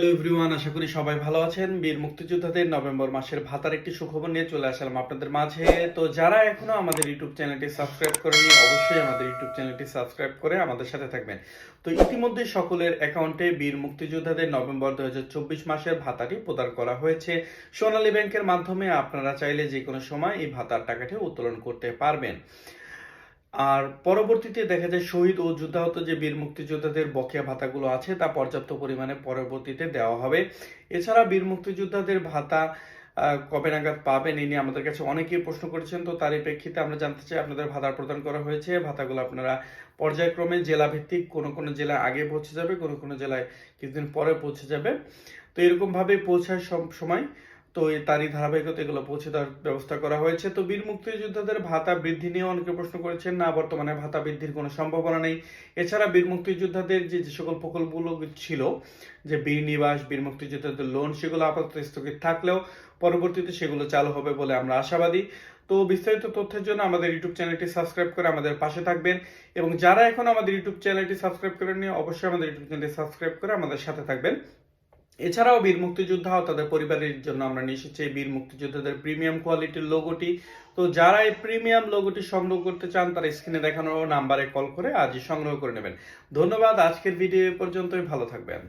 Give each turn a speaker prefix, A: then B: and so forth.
A: Hello everyone আশা করি সবাই ভালো আছেন। বীর মুক্তিযোদ্ধাদের নভেম্বর মাসের ভাতার একটি সুখবর নিয়ে চলে আসলাম আপনাদের মাঝে। তো যারা এখনও আমাদের ইউটিউব চ্যানেলটি সাবস্ক্রাইব করেনি অবশ্যই আমাদের ইউটিউব চ্যানেলটি সাবস্ক্রাইব করে আমাদের সাথে থাকবেন। তো ইতিমধ্যে সকলের অ্যাকাউন্টে বীর মুক্তিযোদ্ধাদের নভেম্বর দুই হাজার চব্বিশ মাসের ভাতাটি প্রদান করা হয়েছে। সোনালী ব্যাংকের মাধ্যমে আপনারা চাইলে যে কোনো সময় এই ভাতার টাকাটি উত্তোলন করতে পারবেন। আর পরবর্তীতে দেখা যায় শহীদ ও যুদ্ধাহত যে বীর মুক্তিযোদ্ধাদের বকেয়া ভাতাগুলো আছে তা পর্যাপ্ত পরিমাণে পরবর্তীতে দেওয়া হবে। এছাড়া বীর মুক্তিযোদ্ধাদের ভাতা কবে নাগাদ পাবেন এই নিয়ে আমাদের কাছে অনেকেই প্রশ্ন করেছেন। তো তারই প্রেক্ষিতে আমরা জানতে চাই, আপনাদের ভাতা প্রদান করা হয়েছে। ভাতাগুলো আপনারা পর্যায়ক্রমে জেলা ভিত্তিক কোনো কোনো জেলায় আগে পৌঁছে যাবে, কোনো কোনো জেলায় কিছুদিন পরে পৌঁছে যাবে। তো এরকম ভাবে পৌঁছায় সব সময় তো এই তারই ধারাবাহিকতা এগুলো পৌঁছে দেওয়ার ব্যবস্থা করা হয়েছে। তো বীর মুক্তিযোদ্ধাদের ভাতা বৃদ্ধি নিয়ে অনেকে প্রশ্ন করেছেন, না, বর্তমানে ভাতা বৃদ্ধির কোনো সম্ভাবনা নেই। এছাড়া বীর মুক্তিযোদ্ধাদের যে যে সকল প্রকল্পগুলো ছিল, যে বীর নিবাস, বীর মুক্তিযোদ্ধাদের লোন সেগুলো আপাতত স্থগিত থাকলেও পরবর্তীতে সেগুলো চালু হবে বলে আমরা আশাবাদী। তো বিস্তারিত তথ্যের জন্য আমাদের ইউটিউব চ্যানেলটি সাবস্ক্রাইব করে আমাদের পাশে থাকবেন। এবং যারা এখন আমাদের ইউটিউব চ্যানেলটি সাবস্ক্রাইব করেননি, অবশ্যই আমাদের ইউটিউব চ্যানেলটি সাবস্ক্রাইব করে আমাদের সাথে থাকবেন। এছাড়াও বীর মুক্তিযোদ্ধা ও তাদের পরিবারের জন্য আমরা নিয়ে এসেছি বীর মুক্তিযোদ্ধাদের প্রিমিয়াম কোয়ালিটির লোগোটি তো যারা এই প্রিমিয়াম লোগোটি সংগ্রহ করতে চান, তারা স্ক্রিনে দেখানো নাম্বারে কল করে আজই সংগ্রহ করে নেবেন। ধন্যবাদ, আজকের ভিডিও পর্যন্তই, ভালো থাকবেন।